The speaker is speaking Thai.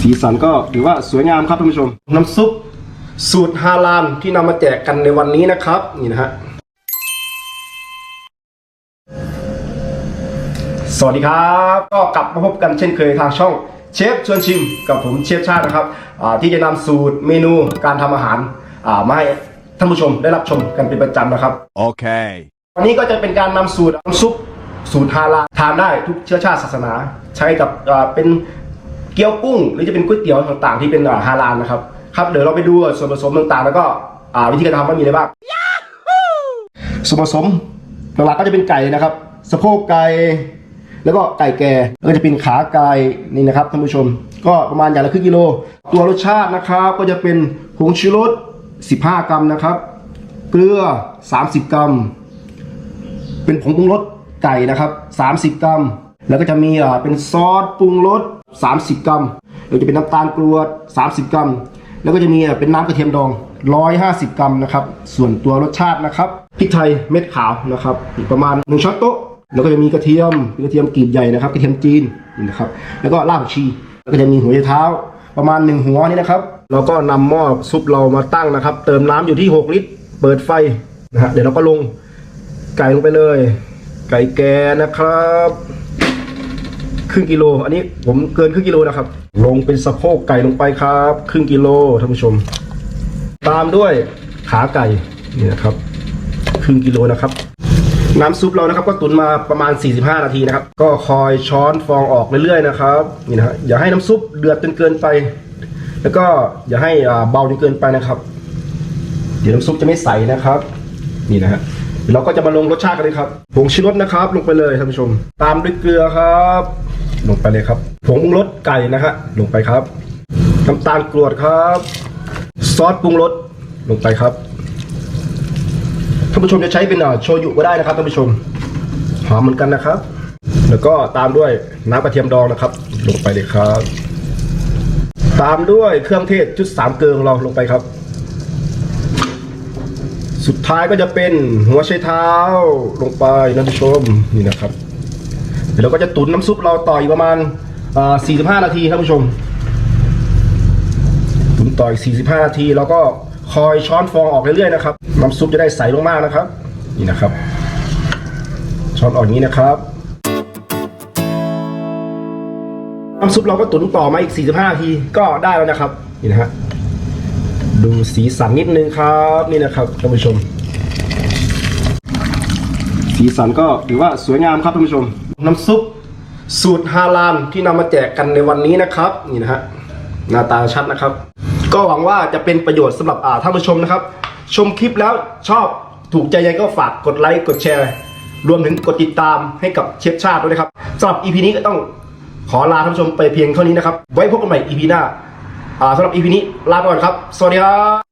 สีสันก็ถือว่าสวยงามครับท่านผู้ชม น้ำซุปสูตรฮาลาลที่นำมาแจกกันในวันนี้นะครับ นี่นะฮะสวัสดีครับ ก็กลับมาพบกันเช่นเคยทางช่องเชฟชวนชิมกับผมเชฟชาตินะครับอ่าที่จะนำสูตรเมนูการทำอาหารอ่ามาให้ท่านผู้ชมได้รับชมกันเป็นประจำนะครับ Okay. วันนี้ก็จะเป็นการนำสูตรน้ำซุปสูตรฮาลาลทานได้ทุกเชื้อชาติศาสนา ใช้กับอ่าเป็นเกี๊ยวกุ้ง หรือจะเป็นก๋วยเตี๋ยวต่างๆ ที่เป็นอ่าฮาลาลนะครับครับเดี๋ยวเราไปดูส่วนผสมต่างๆ แล้วก็วิธีการทำว่ามีอะไรบ้างส่วนผสมหลักๆก็จะเป็นไก่นะครับ สะโพกไก่แล้วก็ไก่แก่แล้วก็จะเป็นขาไก่นี่นะครับท่านผู้ชม ก็ประมาณอย่างละครึ่งกิโล ตัวรสชาตินะครับ ก็จะเป็นผงชูรส 15 กรัมนะครับ เกลือ 30 กรัม เป็นผงปรุงรสไก่นะครับ 30 กรัม แล้วก็จะมีอ่าเป็นซอสปรุงรส 30 กรัมแล้วจะเป็นน้ำตาลกรวด 30 กรัม แล้วก็จะมีเป็นน้ำกระเทียมดอง 150 กรัมนะครับ ส่วนตัวรสชาตินะครับพริกไทยเม็ดขาวนะครับอีกประมาณ1ช้อนโต๊ะแล้วก็จะมีกระเทียมกระเทียมกรีบใหญ่นะครับกระเทียมจีนนะครับ แล้วก็รากผักชี แล้วก็จะมีหัวไชเท้าประมาณ 1 หัวนี่นะครับเราก็นำหม้อซุปเรามาตั้งนะครับ เติมน้ำอยู่ที่ 6 ลิตร เปิดไฟนะฮะเดี๋ยวเราก็ลงไก่ลงไปเลย ไก่แก่นะครับ ครึ่งกิโล อันนี้ผมเกินครึ่งกิโลนะครับ ลงเป็นสะโพกไก่ลงไปครับ ครึ่งกิโลท่านผู้ชม ตามด้วยขาไก่นี่นะครับ ครึ่งกิโลนะครับน้ำซุปเรานะครับก็ตุนมาประมาณ 45 นาทีนะครับ ก็คอยช้อนฟองออกเรื่อยๆนะครับนี่นะฮะอย่าให้น้ำซุปเดือดจนเกินไป แล้วก็อย่าให้เบาจนเกินไปนะครับ เดี๋ยวน้ำซุปจะไม่ใสนะครับ นี่นะฮะ เราก็จะมาลงรสชาติกันเลยครับผงชูรสนะครับ ลงไปเลยท่านผู้ชม ตามด้วยเกลือครับ ลงไปเลยครับผงปรุงรสไก่นะฮะลงไปครับน้ำตาลกรวดครับ ซอสปรุงรสลงไปครับท่านผู้ชมจะใช้เป็นโชยุก็ได้นะครับท่านผู้ชมหอมเหมือนกันนะครับ แล้วก็ตามด้วยน้ำกระเทียมดองนะครับ ลงไปเลยครับ ตามด้วยเครื่องเทศชุดสามเกลือของเราลงไปครับ สุดท้ายก็จะเป็นหัวไชเท้าลงไปนะท่านผู้ชมนี่นะครับเดี๋ยวเราก็จะตุ๋นน้ำซุปเราต่ออีกประมาณ45 นาทีท่านผู้ชม ตุ๋นต่ออีก45 นาที แล้วก็คอยช้อนฟองออกเรื่อยๆนะครับน้ำซุปจะได้ใสลงมากนะครับ นี่นะครับ ช้อนออกอย่างนี้นะครับน้ำซุปเราก็ตุ๋นต่อมาอีก 45 นาทีก็ได้แล้วนะครับ นี่นะฮะ ดูสีสันนิดนึงครับนี่นะครับท่านผู้ชม สีสันก็ถือว่าสวยงามครับท่านผู้ชม น้ำซุปสูตรฮาลาลที่นำมาแจกกันในวันนี้นะครับนี่นะฮะหน้าตาชัดนะครับ ก็หวังว่าจะเป็นประโยชน์สำหรับท่านผู้ชมนะครับ ชมคลิปแล้วชอบถูกใจยังก็ฝากกดไลค์กดแชร์ รวมถึงกดติดตามให้กับเชฟชาติด้วยนะครับสำหรับ EP นี้ก็ต้องขอลาท่านผู้ชมไปเพียงเท่านี้นะครับ ไว้พบกันใหม่ EP หน้า สำหรับ EP นี้ลาไปก่อนครับ สวัสดีครับ